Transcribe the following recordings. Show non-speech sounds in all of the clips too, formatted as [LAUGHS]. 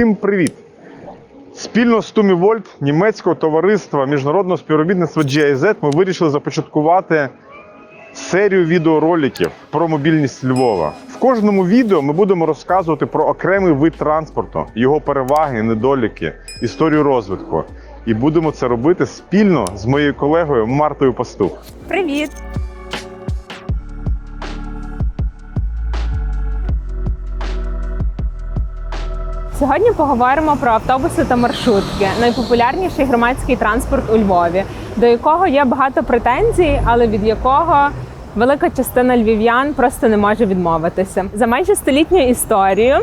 Всім привіт! Спільно з Тумі Вольт німецького товариства міжнародного співробітництва GIZ ми вирішили започаткувати серію відеороликів про мобільність Львова. В кожному відео ми будемо розказувати про окремий вид транспорту, його переваги, недоліки, історію розвитку. І будемо це робити спільно з моєю колегою Мартою Пастух. Привіт! Сьогодні поговоримо про автобуси та маршрутки, найпопулярніший громадський транспорт у Львові, до якого є багато претензій, але від якого велика частина львів'ян просто не може відмовитися. За майже столітню історію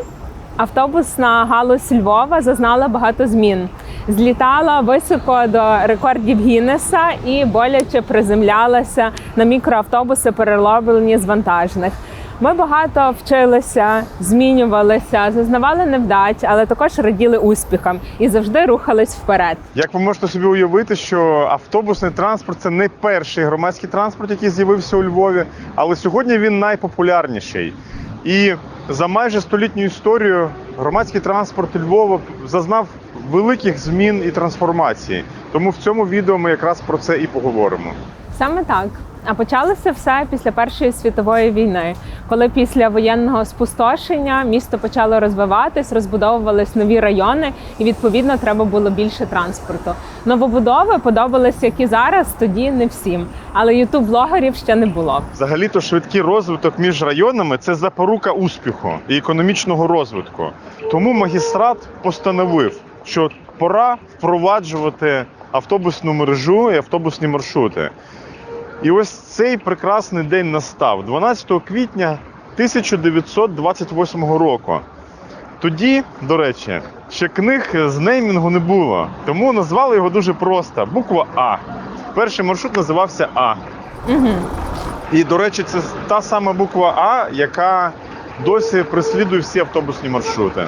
автобусна галузь Львова зазнала багато змін. Злітала високо до рекордів Гіннеса і боляче приземлялася на мікроавтобуси, перероблені з вантажних. Ми багато вчилися, змінювалися, зазнавали невдач, але також раділи успіхам і завжди рухались вперед. Як ви можете собі уявити, що автобусний транспорт це не перший громадський транспорт, який з'явився у Львові, але сьогодні він найпопулярніший. І за майже столітню історію громадський транспорт Львова зазнав великих змін і трансформацій. Тому в цьому відео ми якраз про це і поговоримо. Саме так. А почалося все після Першої світової війни, коли після воєнного спустошення місто почало розвиватись, розбудовувались нові райони, і відповідно треба було більше транспорту. Новобудови подобались, як і зараз, тоді не всім. Але ютуб-блогерів ще не було. Взагалі-то швидкий розвиток між районами це запорука успіху і економічного розвитку. Тому магістрат постановив, що пора впроваджувати автобусну мережу і автобусні маршрути. І ось цей прекрасний день настав 12 квітня 1928 року. Тоді, до речі, ще книг з неймінгу не було, тому назвали його дуже просто: буква А. Перший маршрут називався А. Угу. І, до речі, це та сама буква А, яка досі преслідує всі автобусні маршрути.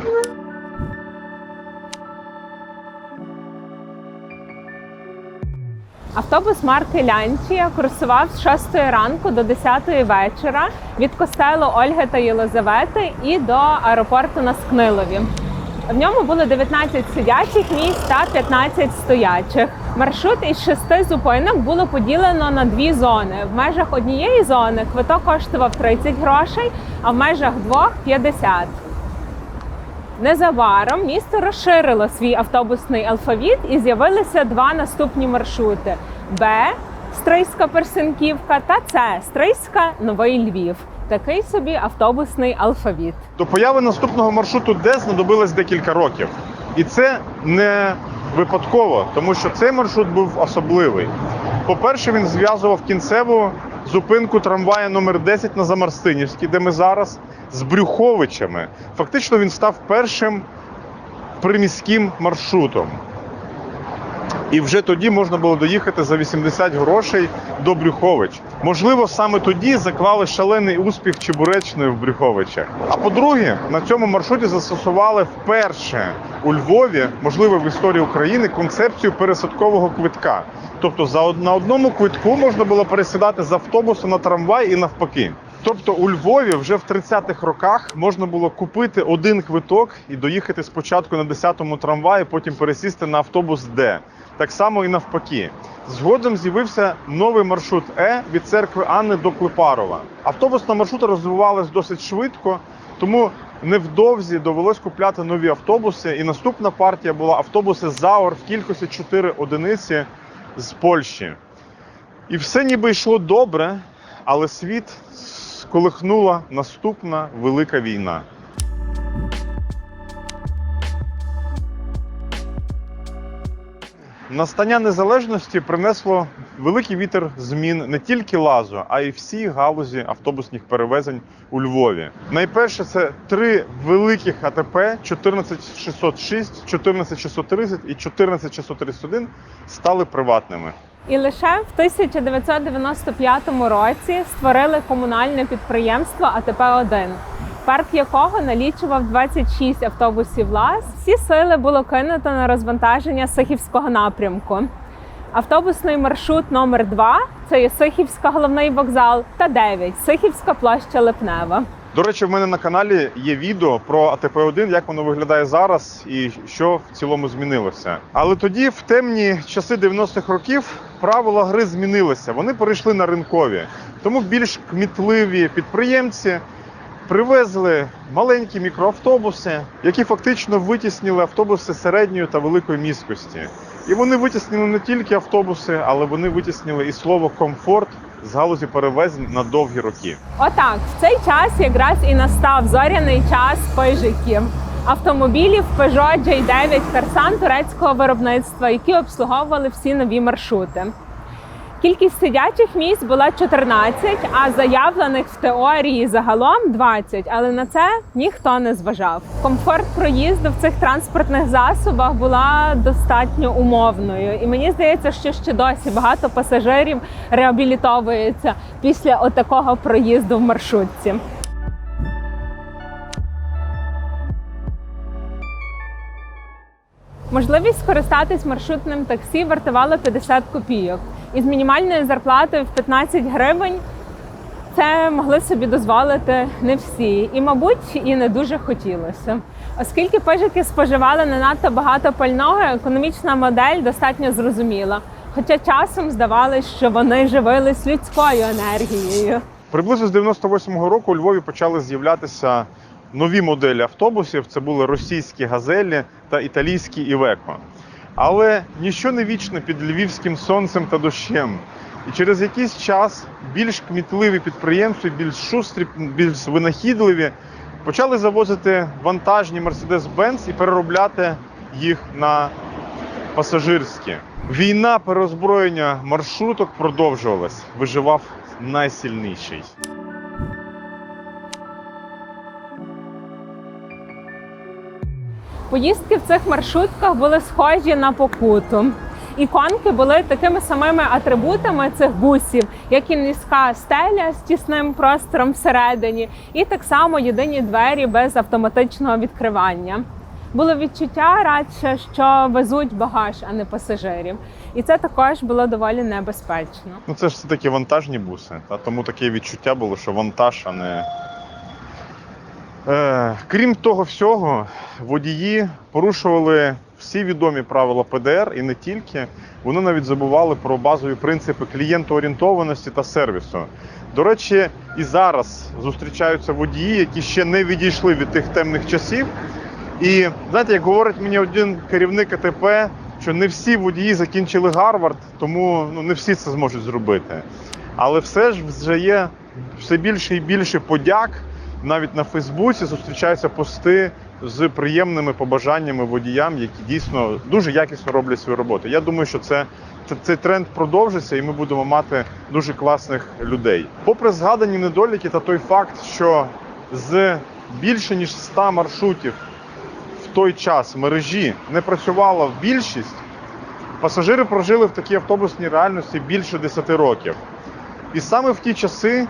Автобус марки Лянчія курсував з 6 ранку до 10 вечора від костелу Ольги та Єлизавети і до аеропорту на Скнилові. В ньому було 19 сидячих місць та 15 стоячих. Маршрут із шести зупинок було поділено на дві зони. В межах однієї зони квиток коштував 30 грошей, а в межах двох 50. Незабаром місто розширило свій автобусний алфавіт і з'явилися два наступні маршрути: Б Стрийська Персенківка та С Стрийська Новий Львів. Такий собі автобусний алфавіт. До появи наступного маршруту Д знадобилось декілька років. І це не випадково, тому що цей маршрут був особливий. По-перше, він зв'язував кінцеву зупинку трамвая номер 10 на Замарстинівській, де ми зараз, з Брюховичами. Фактично він став першим приміським маршрутом. І вже тоді можна було доїхати за 80 грошей до Брюхович. Можливо, саме тоді заклали шалений успіх Чебуречної в Брюховичах. А по-друге, на цьому маршруті застосували вперше у Львові, можливо, в історії України, концепцію пересадкового квитка. Тобто, за на одному квитку можна було пересідати з автобусу на трамвай і навпаки. Тобто у Львові вже в 30-х роках можна було купити один квиток і доїхати спочатку на 10-му трамваї, потім пересісти на автобус Д. Так само і навпаки. Згодом з'явився новий маршрут Е від церкви Анни до Клепарова. Автобусна маршрута розвивалась досить швидко, тому невдовзі довелось купляти нові автобуси. І наступна партія була автобуси Заур в кількості 4 одиниці з Польщі. І все ніби йшло добре, але світ сколихнула наступна велика війна. Настання незалежності принесло великий вітер змін не тільки лазу, а й всі галузі автобусних перевезень у Львові. Найперше це три великих АТП 14606, 14630 і 14631 стали приватними. І лише в 1995 році створили комунальне підприємство АТП-1, парк якого налічував 26 автобусів ЛАЗ. Всі сили було кинуто на розвантаження Сихівського напрямку. Автобусний маршрут номер 2 це є Сихівська головний вокзал, та 9 Сихівська площа Липнева. До речі, в мене на каналі є відео про АТП-1, як воно виглядає зараз і що в цілому змінилося. Але тоді, в темні часи 90-х років, правила гри змінилися. Вони перейшли на ринкові. Тому більш кмітливі підприємці привезли маленькі мікроавтобуси, які фактично витіснили автобуси середньої та великої міськості. І вони витіснили не тільки автобуси, але вони витіснили і слово комфорт з галузі перевезень на довгі роки. Отак, в цей час якраз і настав зоряний час пижиків. Автомобілів Peugeot J9 Карсан турецького виробництва, які обслуговували всі нові маршрути. Кількість сидячих місць була 14, а заявлених в теорії загалом 20, але на це ніхто не зважав. Комфорт проїзду в цих транспортних засобах була достатньо умовною, і мені здається, що ще досі багато пасажирів реабілітовується після отакого проїзду в маршрутці. Можливість скористатись маршрутним таксі вартувала 50 копійок. Із мінімальною зарплатою в 15 гривень це могли собі дозволити не всі, і, мабуть, і не дуже хотілося. Оскільки пижики споживали не надто багато пального, економічна модель достатньо зрозуміла. Хоча часом здавалось, що вони живились людською енергією. Приблизно з 98-го року у Львові почали з'являтися нові моделі автобусів. Це були російські газелі та італійські Івеко. Але ніщо не вічне під львівським сонцем та дощем. І через якийсь час більш кмітливі підприємці, більш шустрі, більш винахідливі почали завозити вантажні Mercedes-Benz і переробляти їх на пасажирські. Війна переозброєння маршруток продовжувалась. Виживав найсильніший. Поїздки в цих маршрутках були схожі на покуту. Іконки були такими самими атрибутами цих бусів, як і низька стеля з тісним простором всередині, і так само єдині двері без автоматичного відкривання. Було відчуття радше, що везуть багаж, а не пасажирів. І це також було доволі небезпечно. Ну це ж все таки вантажні буси. Та тому таке відчуття було, що вантаж, а не. Е, крім того всього, водії порушували всі відомі правила ПДР і не тільки. Вони навіть забували про базові принципи клієнтоорієнтованості та сервісу. До речі, і зараз зустрічаються водії, які ще не відійшли від тих темних часів. І знаєте, як говорить мені один керівник АТП, що не всі водії закінчили Гарвард, тому ну, не всі це зможуть зробити. Але все ж вже є все більше і більше подяк. Навіть на Фейсбуці зустрічаються пости з приємними побажаннями водіям, які дійсно дуже якісно роблять свою роботу. Я думаю, що це, це цей тренд продовжиться, і ми будемо мати дуже класних людей. Попри згадані недоліки та той факт, що з більше ніж 100 маршрутів в той час мережі не працювала в більшість, пасажири прожили в такій автобусній реальності більше 10 років. І саме в ті часи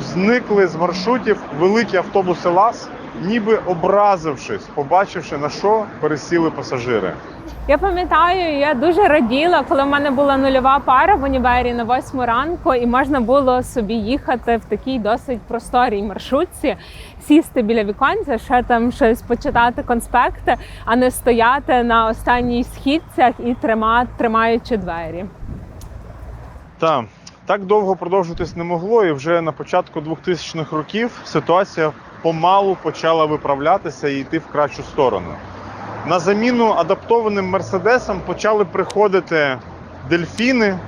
зникли з маршрутів великі автобуси ЛАЗ, ніби образившись, побачивши на що пересіли пасажири. Я пам'ятаю, я дуже раділа, коли в мене була нульова пара в універі на восьму ранку, і можна було собі їхати в такій досить просторій маршрутці, сісти біля віконця, ще там щось почитати конспекти, а не стояти на останній східцях і тримати, тримаючи двері. Та так довго продовжуватись не могло, і вже на початку 2000-х років ситуація помалу почала виправлятися і йти в кращу сторону. На заміну адаптованим мерседесам почали приходити дельфіни,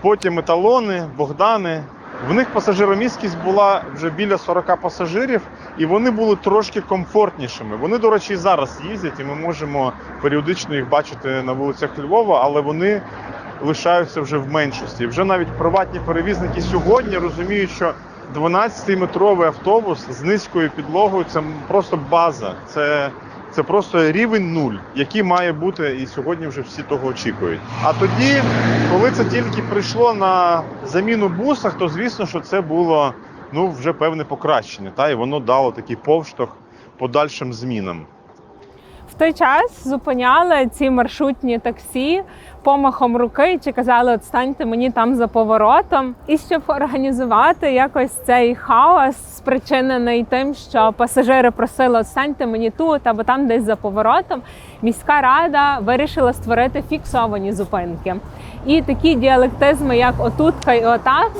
потім еталони, Богдани. В них пасажиромісткість була вже біля 40 пасажирів, і вони були трошки комфортнішими. Вони, до речі, і зараз їздять, і ми можемо періодично їх бачити на вулицях Львова, але вони лишаються вже в меншості. Вже навіть приватні перевізники сьогодні розуміють, що 12-метровий автобус з низькою підлогою це просто база. Це, це просто рівень нуль, який має бути, і сьогодні вже всі того очікують. А тоді, коли це тільки прийшло на заміну бусах, то звісно, що це було ну, вже певне покращення, та, і воно дало такий повштовх подальшим змінам. В той час зупиняли ці маршрутні таксі помахом руки чи казали, от станьте мені там за поворотом. І щоб організувати якось цей хаос, спричинений тим, що пасажири просили, от станьте мені тут або там десь за поворотом, міська рада вирішила створити фіксовані зупинки. І такі діалектизми, як отутка і отам,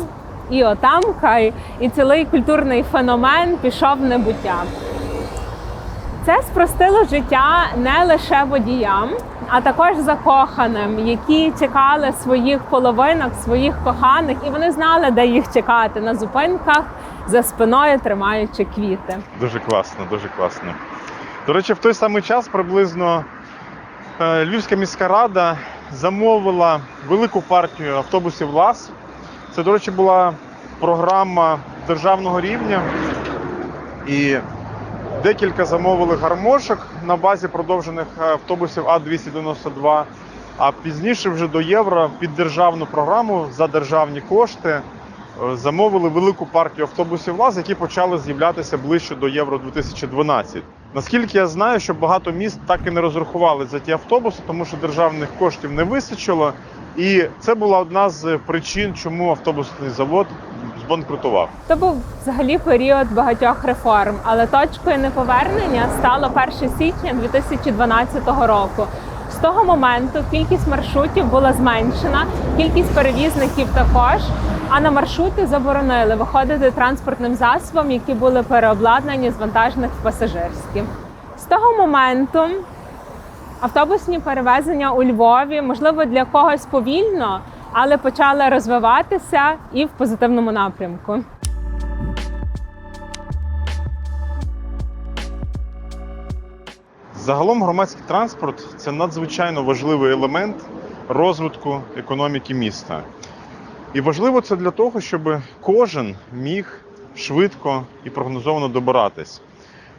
і отамкай, і цілий культурний феномен пішов в небуття. Це спростило життя не лише водіям, а також закоханим, які чекали своїх половинок, своїх коханих, і вони знали, де їх чекати на зупинках за спиною, тримаючи квіти. Дуже класно, дуже класно. До речі, в той самий час приблизно е, Львівська міська рада замовила велику партію автобусів ЛАЗ. Це, до речі, була програма державного рівня. І декілька замовили гармошок на базі продовжених автобусів А292. А пізніше вже до євро під державну програму за державні кошти е, замовили велику партію автобусів ЛАЗ, які почали з'являтися ближче до Євро 2012. Наскільки я знаю, що багато міст так і не розрахували за ті автобуси, тому що державних коштів не вистачило. І це була одна з причин, чому автобусний завод збанкрутував. То був взагалі період багатьох реформ, але точкою неповернення стало 1 січня 2012 року. З того моменту кількість маршрутів була зменшена, кількість перевізників також. А на маршрути заборонили виходити транспортним засобам, які були переобладнані з вантажних в пасажирські. З того моменту автобусні перевезення у Львові, можливо, для когось повільно, але почали розвиватися і в позитивному напрямку. Загалом громадський транспорт це надзвичайно важливий елемент розвитку економіки міста. І важливо це для того, щоб кожен міг швидко і прогнозовано добиратись.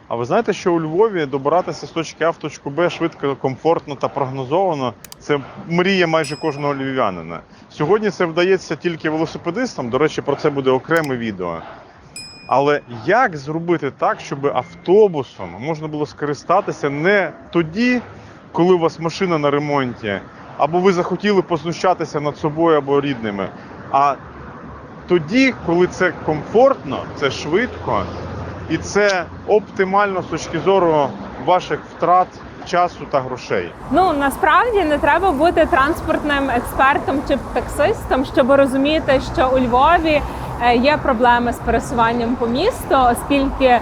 А ви знаєте, що у Львові добиратися з точки А в точку Б швидко, комфортно та прогнозовано це мрія майже кожного львів'янина. Сьогодні це вдається тільки велосипедистам. До речі, про це буде окреме відео. Але як зробити так, щоб автобусом можна було скористатися не тоді, коли у вас машина на ремонті, або ви захотіли познущатися над собою або рідними, а тоді, коли це комфортно, це швидко і це оптимально з точки зору ваших втрат часу та грошей. Ну насправді не треба бути транспортним експертом чи таксистом, щоб розуміти, що у Львові е, є проблеми з пересуванням по місту, оскільки е,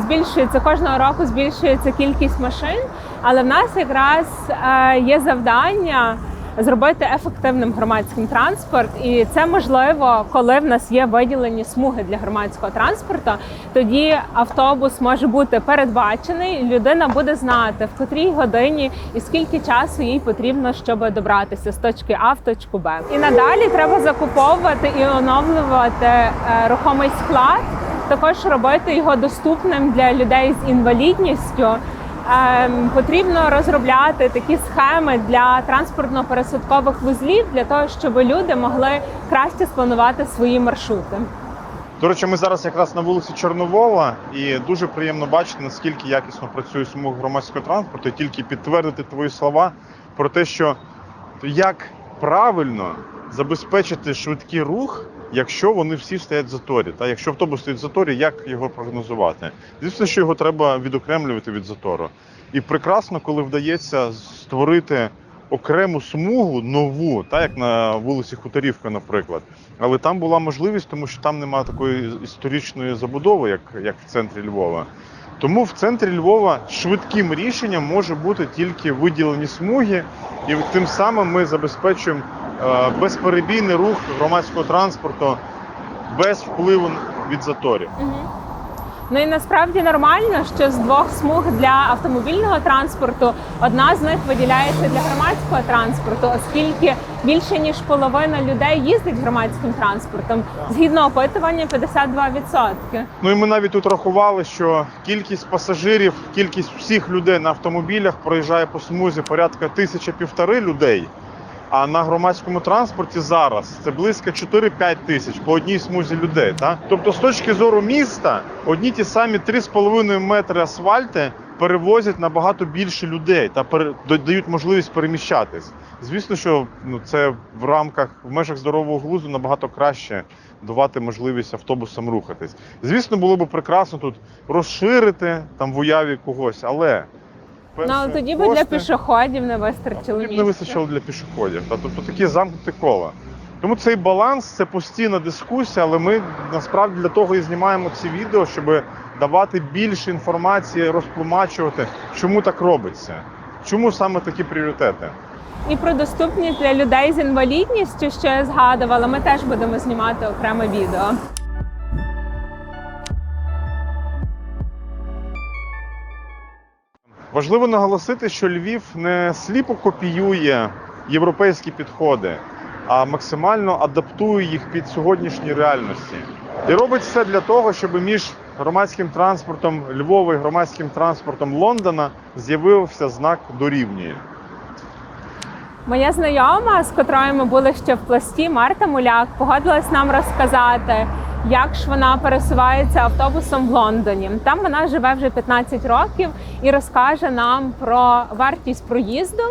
збільшується кожного року збільшується кількість машин. Але в нас якраз е, є завдання зробити ефективним громадським транспорт, і це можливо, коли в нас є виділені смуги для громадського транспорту. Тоді автобус може бути передбачений. Людина буде знати в котрій годині і скільки часу їй потрібно, щоб добратися з точки А в точку Б. І надалі треба закуповувати і оновлювати е, рухомий склад. Також робити його доступним для людей з інвалідністю. Ем, потрібно розробляти такі схеми для транспортно-пересадкових вузлів для того, щоб люди могли краще спланувати свої маршрути. До речі, ми зараз якраз на вулиці Чорновола, і дуже приємно бачити, наскільки якісно працює смуг громадського транспорту, і тільки підтвердити твої слова про те, що як правильно забезпечити швидкий рух, якщо вони всі стоять в заторі. Та якщо автобус стоїть в заторі, як його прогнозувати? Звісно, що його треба відокремлювати від затору. І прекрасно, коли вдається створити окрему смугу нову, так як на вулиці Хуторівка, наприклад. Але там була можливість, тому що там немає такої історичної забудови, як, як в центрі Львова. Тому в центрі Львова швидким рішенням може бути тільки виділені смуги, і тим самим ми забезпечуємо е, безперебійний рух громадського транспорту без впливу від заторів. Ну і насправді нормально, що з двох смуг для автомобільного транспорту одна з них виділяється для громадського транспорту, оскільки більше ніж половина людей їздить громадським транспортом. Згідно опитування, 52%. Ну і ми навіть тут рахували, що кількість пасажирів, кількість всіх людей на автомобілях проїжджає по смузі порядка тисяча півтори людей. А на громадському транспорті зараз це близько 4-5 тисяч по одній смузі людей. Так? Тобто, з точки зору міста, одні ті самі 3,5 метри асфальти перевозять набагато більше людей та дають можливість переміщатись. Звісно, що ну, це в рамках в межах здорового глузду набагато краще давати можливість автобусам рухатись. Звісно, було б прекрасно тут розширити там в уяві когось, але Ну але перше, тоді би для пішоходів не вистачило тоді б не вистачило для пішоходів. Та, тобто такі замкнуті кола. Тому цей баланс це постійна дискусія, але ми насправді для того і знімаємо ці відео, щоб давати більше інформації, розтлумачувати, чому так робиться, чому саме такі пріоритети. І про доступність для людей з інвалідністю, що я згадувала, ми теж будемо знімати окреме відео. Важливо наголосити, що Львів не сліпо копіює європейські підходи, а максимально адаптує їх під сьогоднішні реальності. І робить все для того, щоб між громадським транспортом Львова і громадським транспортом Лондона з'явився знак дорівнює. Моя знайома, з котрою ми були ще в пласті, Марта Муляк, погодилась нам розказати, як ж вона пересувається автобусом в Лондоні. Там вона живе вже 15 років і розкаже нам про вартість проїзду,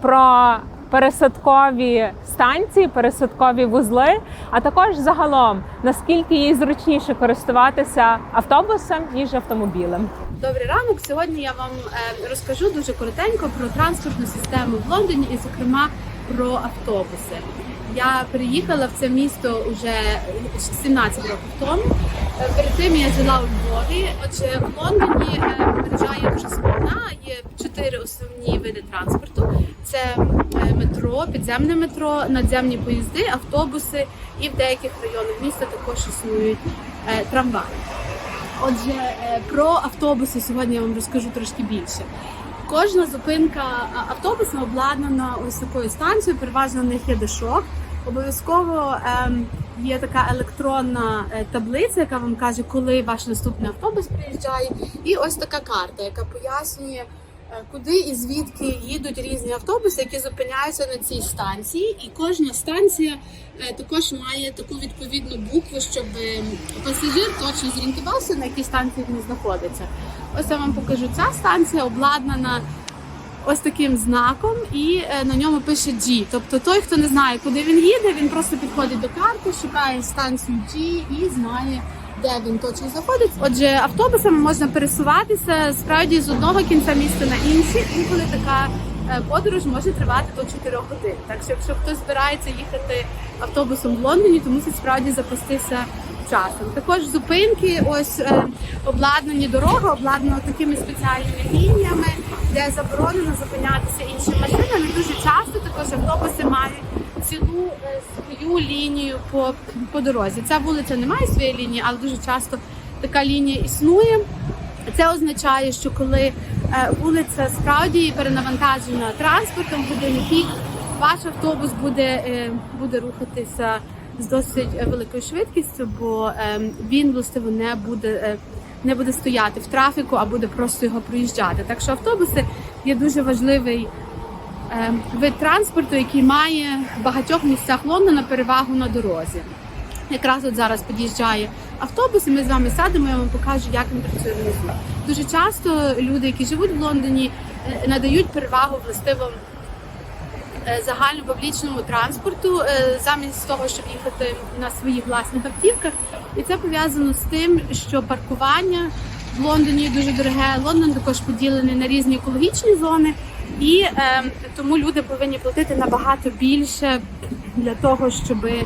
про пересадкові станції, пересадкові вузли, а також загалом наскільки їй зручніше користуватися автобусом ніж автомобілем. Добрий ранок. Сьогодні я вам е, розкажу дуже коротенько про транспортну систему в Лондоні і, зокрема, про автобуси. Я приїхала в це місто вже 17 років тому. Перед тим я жила у Львові. Отже, в Лондоні мережа дуже складна. Є чотири основні види транспорту: це е, метро, підземне метро, надземні поїзди, автобуси і в деяких районах міста також існують е, трамваї. Отже, е, про автобуси сьогодні я вам розкажу трошки більше. Кожна зупинка а, автобуса обладнана ось такою станцією, переважно на них є дешок. Обов'язково ем, є така електронна е, таблиця, яка вам каже, коли ваш наступний автобус приїжджає, і ось така карта, яка пояснює, е, куди і звідки їдуть різні автобуси, які зупиняються на цій станції. І кожна станція е, також має таку відповідну букву, щоб е, пасажир точно зорієнтувався, на якій станції він знаходиться. Ось я вам покажу. Ця станція обладнана ось таким знаком, і е, на ньому пише G. Тобто той, хто не знає, куди він їде, він просто підходить до карти, шукає станцію G і знає. Де він точно знаходиться. Отже, автобусами можна пересуватися справді з одного кінця міста на інший. Інколи така е, подорож може тривати до 4 годин. Так що, якщо хтось збирається їхати автобусом в Лондоні, то мусить справді запастися часом. Також зупинки, ось е, обладнані дороги, обладнані такими спеціальними лініями, де заборонено зупинятися іншим машинам. І дуже часто також автобуси мають цілу е, свою лінію по, по дорозі. Ця вулиця не має своєї лінії, але дуже часто така лінія існує. Це означає, що коли е, вулиця справді перенавантажена транспортом в години пік, ваш автобус буде, е, буде рухатися з досить е, великою швидкістю, бо е, він властиво не буде. е, Не буде стояти в трафіку, а буде просто його проїжджати. Так що автобуси є дуже важливий е, вид транспорту, який має в багатьох місцях Лондона перевагу на дорозі. Якраз от зараз під'їжджає автобус, і ми з вами сядемо, я вам покажу, як він працює внизу. Дуже часто люди, які живуть в Лондоні, е, надають перевагу властиво е, загальнопублічному транспорту е, замість того, щоб їхати на своїх власних автівках. І це пов'язано з тим, що паркування в Лондоні дуже дороге. Лондон також поділений на різні екологічні зони, і е, тому люди повинні платити набагато більше для того, щоб е,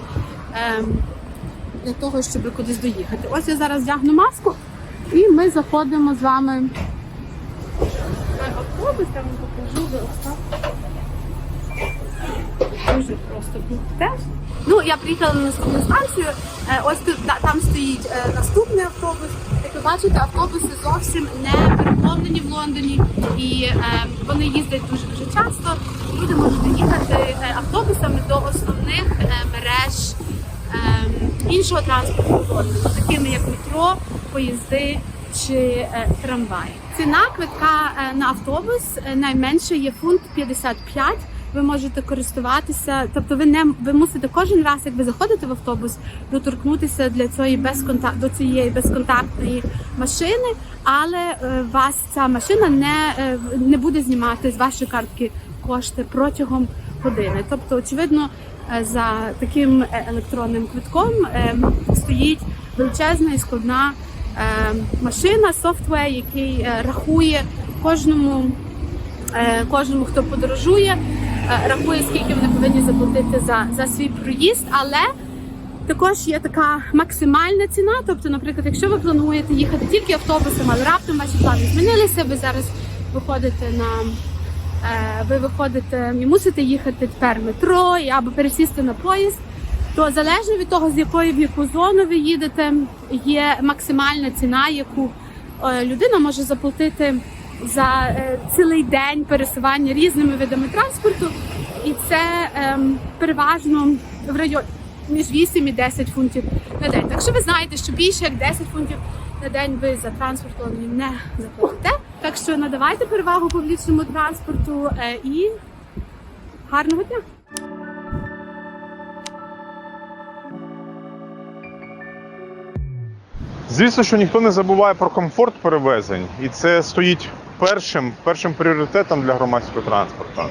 для того, щоб кудись доїхати. Ось я зараз вдягну маску, і ми заходимо з вами в автобус, я вам покажу. Дуже просто теж. Ну, я приїхала на наступну станцію. Е, Ось тут там стоїть е, наступний автобус. Як ви бачите, автобуси зовсім не переповнені в Лондоні, і е, вони їздять дуже дуже часто. люди можуть доїхати автобусами до основних мереж е, іншого транспорту Лондону, такими як метро, поїзди чи трамваї. Ціна квитка на автобус найменше є фунт 55. Ви можете користуватися, тобто ви не ви мусите кожен раз, як ви заходите в автобус, доторкнутися для цієї безконтак до цієї безконтактної машини, але е, вас ця машина не, е, не буде знімати з вашої картки кошти протягом години. Тобто, очевидно, е, за таким електронним квитком стоїть величезна і складна машина, софтвер, який рахує кожному кожному, хто подорожує, рахує, скільки вони повинні заплатити за, за свій проїзд, але також є така максимальна ціна. Тобто, наприклад, якщо ви плануєте їхати тільки автобусом, але раптом ваші плани змінилися, ви зараз виходите на е, ви виходите і мусите їхати тепер метро або пересісти на поїзд. То залежно від того, з якої в яку зону ви їдете, є максимальна ціна, яку е, людина може заплатити за е, цілий день пересування різними видами транспорту, і це ем, переважно в районі між 8 і 10 фунтів на день. Так що ви знаєте, що більше як 10 фунтів на день ви за транспорт в не заплатите. Так що надавайте перевагу публічному транспорту е, і гарного дня! Звісно, що ніхто не забуває про комфорт перевезень, і це стоїть першим, першим пріоритетом для громадського транспорту.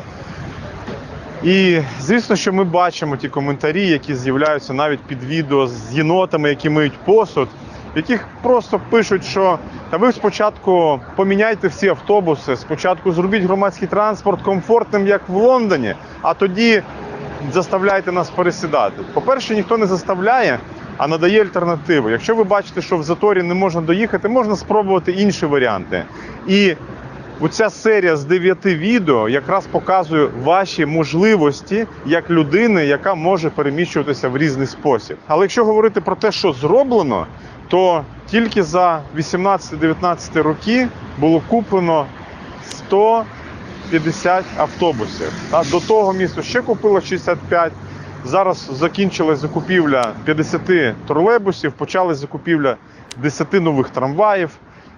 І звісно, що ми бачимо ті коментарі, які з'являються навіть під відео з єнотами, які миють посуд, в яких просто пишуть, що та ви спочатку поміняйте всі автобуси, спочатку зробіть громадський транспорт комфортним, як в Лондоні, а тоді заставляйте нас пересідати. По-перше, ніхто не заставляє, а надає альтернативу. Якщо ви бачите, що в заторі не можна доїхати, можна спробувати інші варіанти. І Оця серія з 9 відео якраз показує ваші можливості як людини, яка може переміщуватися в різний спосіб. Але якщо говорити про те, що зроблено, то тільки за 18-19 роки було куплено 150 автобусів. До того місто ще купило 65. Зараз закінчилась закупівля 50 тролейбусів, почалась закупівля 10 нових трамваїв.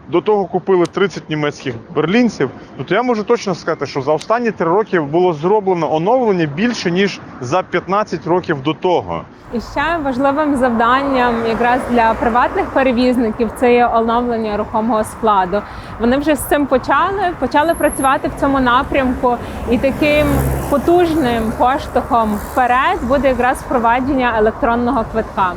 До того купили 30 німецьких берлінців. Тобто я можу точно сказати, що за останні три роки було зроблено оновлення більше ніж за 15 років до того. І ще важливим завданням якраз для приватних перевізників це є оновлення рухомого складу. Вони вже з цим почали, почали працювати в цьому напрямку, і таким потужним поштовхом вперед буде якраз впровадження електронного квитка.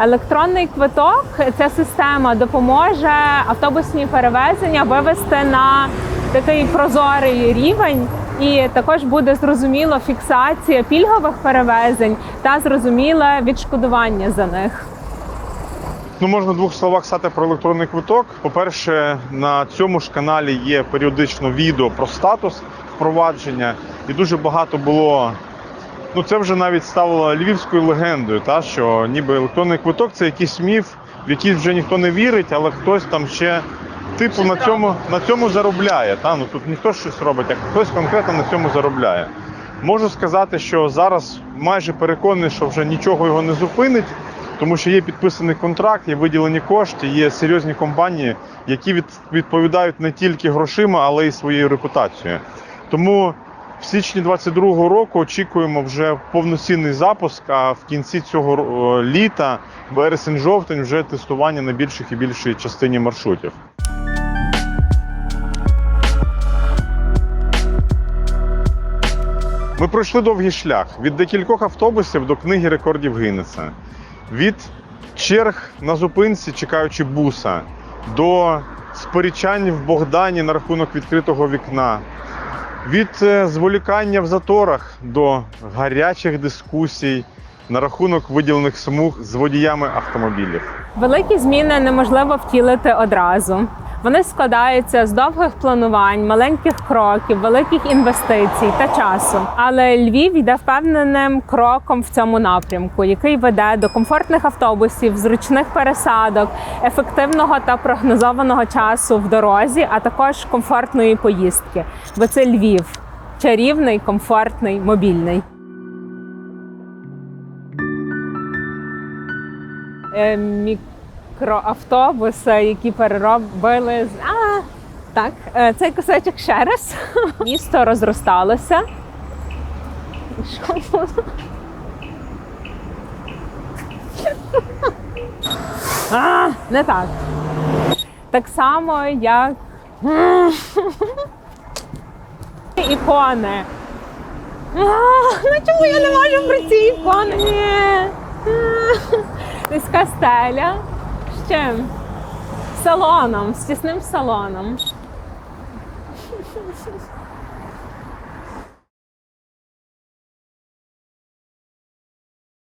Електронний квиток ця система допоможе автобусні перевезення вивести на такий прозорий рівень, і також буде зрозуміло фіксація пільгових перевезень та зрозуміле відшкодування за них. Ну, можна в двох словах сказати про електронний квиток. По-перше, на цьому ж каналі є періодично відео про статус впровадження, і дуже багато було. Ну, це вже навіть стало львівською легендою, та що ніби електронний квиток це якийсь міф, в який вже ніхто не вірить, але хтось там ще типу на цьому, на цьому заробляє. Та? Ну, тут ніхто щось робить, а хтось конкретно на цьому заробляє. Можу сказати, що зараз майже переконаний, що вже нічого його не зупинить, тому що є підписаний контракт, є виділені кошти, є серйозні компанії, які від, відповідають не тільки грошима, але й своєю репутацією. Тому в січні 22-го року очікуємо вже повноцінний запуск. А в кінці цього літа, вересень-жовтень, вже тестування на більших і більшій частині маршрутів. Ми пройшли довгий шлях від декількох автобусів до книги рекордів Гіннеса, від черг на зупинці, чекаючи буса, до сперечань в Богдані на рахунок відкритого вікна, від е, зволікання в заторах до гарячих дискусій на рахунок виділених смуг з водіями автомобілів. Великі зміни неможливо втілити одразу. Вони складаються з довгих планувань, маленьких кроків, великих інвестицій та часу. Але Львів йде впевненим кроком в цьому напрямку, який веде до комфортних автобусів, зручних пересадок, ефективного та прогнозованого часу в дорозі, а також комфортної поїздки. Бо це Львів. чарівний, комфортний, мобільний. Е, Мікроавтобуси, які переробили з. А, так, е, цей кусочок ще раз. [LAUGHS] Місто розросталося. [LAUGHS] А, не так. Так само, як [LAUGHS] ікони. А, Ну чому я не можу про ці ікони? Низька стеля. З чим? Салоном, з тісним салоном.